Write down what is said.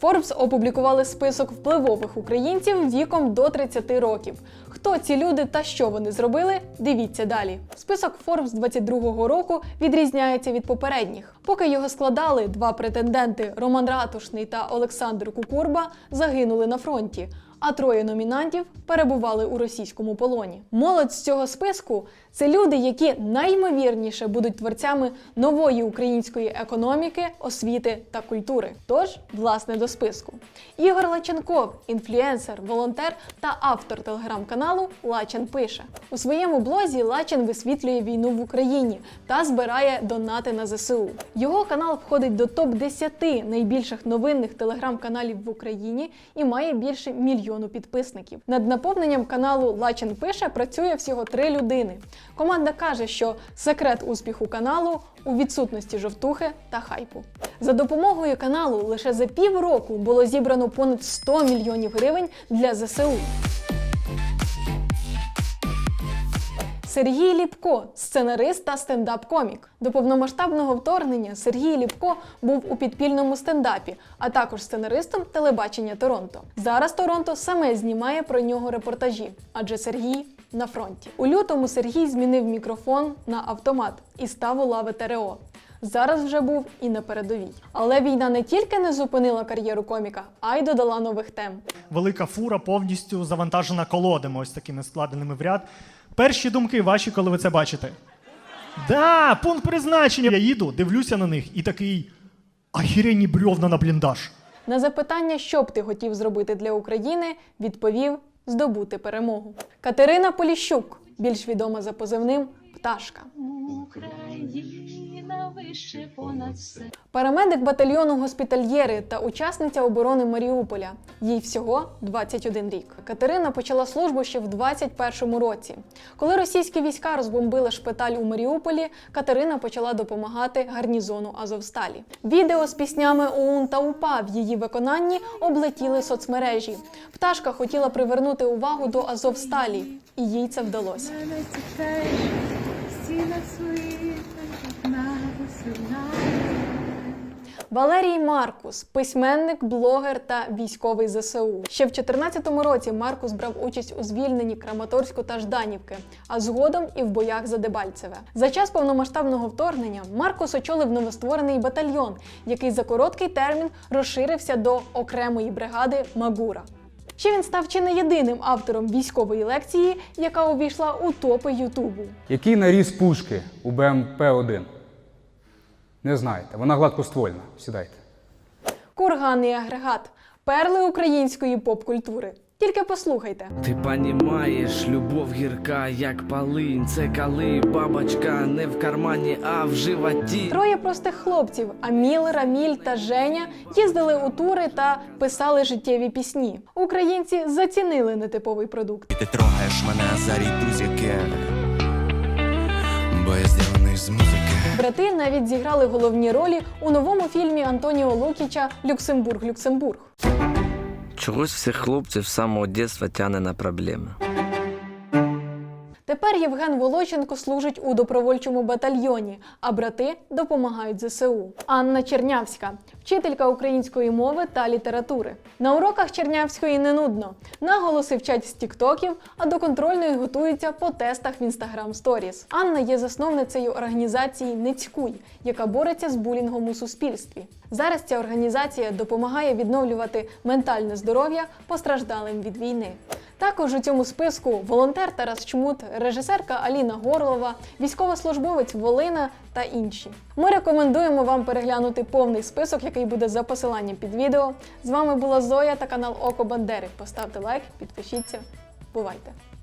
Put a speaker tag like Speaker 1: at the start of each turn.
Speaker 1: Forbes опублікували список впливових українців віком до 30 років. Хто ці люди та що вони зробили? Дивіться далі. Список Forbes 22-го року відрізняється від попередніх. Поки його складали, два претенденти Роман Ратушний та Олександр Кукурба загинули на фронті. А троє номінантів перебували у російському полоні. Молодь з цього списку це люди, які найімовірніше будуть творцями нової української економіки, освіти та культури. Тож, власне, до списку. Ігор Лаченков, інфлюенсер, волонтер та автор телеграм-каналу Лачен пише у своєму блозі. Лачен висвітлює війну в Україні та збирає донати на ЗСУ. Його канал входить до топ 10 найбільших новинних телеграм-каналів в Україні і має більше мільйону підписників. Над наповненням каналу Лачен пише працює всього три людини. Команда каже, що секрет успіху каналу у відсутності жовтухи та хайпу. За допомогою каналу лише за півроку було зібрано понад 100 мільйонів гривень для ЗСУ. Сергій Ліпко, сценарист та стендап-комік. До повномасштабного вторгнення Сергій Ліпко був у підпільному стендапі, а також сценаристом телебачення Торонто. Зараз Торонто саме знімає про нього репортажі, адже Сергій на фронті. У лютому Сергій змінив мікрофон на автомат і став у лави ТРО. Зараз вже був і на передовій. Але війна не тільки не зупинила кар'єру коміка, а й додала нових тем.
Speaker 2: велика фура повністю завантажена колодами, ось такими складеними в ряд. Перші думки ваші, коли ви це бачите. Да, пункт призначення. Я їду, дивлюся на них і такий ахірені брьовна на бліндаж.
Speaker 1: На запитання, що б ти хотів зробити для України, відповів здобути перемогу. Катерина Поліщук, більш відома за позивним Пташка.
Speaker 3: Україна вище понад все.
Speaker 1: Парамедик батальйону госпітальєри та учасниця оборони Маріуполя. Їй всього 21 рік. Катерина почала службу ще в 21-му році. Коли російські війська розбомбили шпиталь у Маріуполі, Катерина почала допомагати гарнізону Азовсталі. Відео з піснями ОУН та УПА в її виконанні облетіли соцмережі. Пташка хотіла привернути увагу до Азовсталі, і їй це вдалося.
Speaker 3: Стіна своїх, навесна.
Speaker 1: Валерій Маркус, письменник, блогер та військовий ЗСУ. Ще в 2014 році Маркус брав участь у звільненні Краматорську та Жданівки, а згодом і в боях за Дебальцеве. За час повномасштабного вторгнення Маркус очолив новостворений батальйон, який за короткий термін розширився до окремої бригади Магура. Ще він став чи не єдиним автором військової лекції, яка увійшла у топи Ютубу.
Speaker 4: Який наріз пушки у БМП-1? Не знаєте, вона гладкоствольна. Сідайте.
Speaker 1: Курганний агрегат перли української поп-культури. Тільки послухайте.
Speaker 5: Ти понімаєш, любов гірка, як полинь. Це коли бабочка не в кармані, а в животі.
Speaker 1: Троє простих хлопців Аміл, Раміль та Женя їздили у тури та писали життєві пісні. Українці зацінили нетиповий продукт.
Speaker 6: Ти трогаєш мене за рідузяки, бо я зроблений з музики.
Speaker 1: Брати навіть зіграли головні ролі у новому фільмі Антоніо Лукіча Люксембург Люксембург.
Speaker 5: Чогось всіх хлопців з самого дитинства тяне на проблеми.
Speaker 1: Тепер Євген Волоченко служить у добровольчому батальйоні, а брати допомагають ЗСУ. Анна Чернявська, вчителька української мови та літератури. На уроках Чернявської не нудно. Наголоси вчать з тіктоків, а до контрольної готуються по тестах в Instagram Stories. Анна є засновницею організації Ницькуй, яка бореться з булінгом у суспільстві. Зараз ця організація допомагає відновлювати ментальне здоров'я постраждалим від війни. Також у цьому списку волонтер Тарас Чмут, режисерка Аліна Горлова, військовослужбовець Волина та інші. Ми рекомендуємо вам переглянути повний список, який буде за посиланням під відео. З вами була Зоя та канал Око Бандери. Поставте лайк, підпишіться. Бувайте!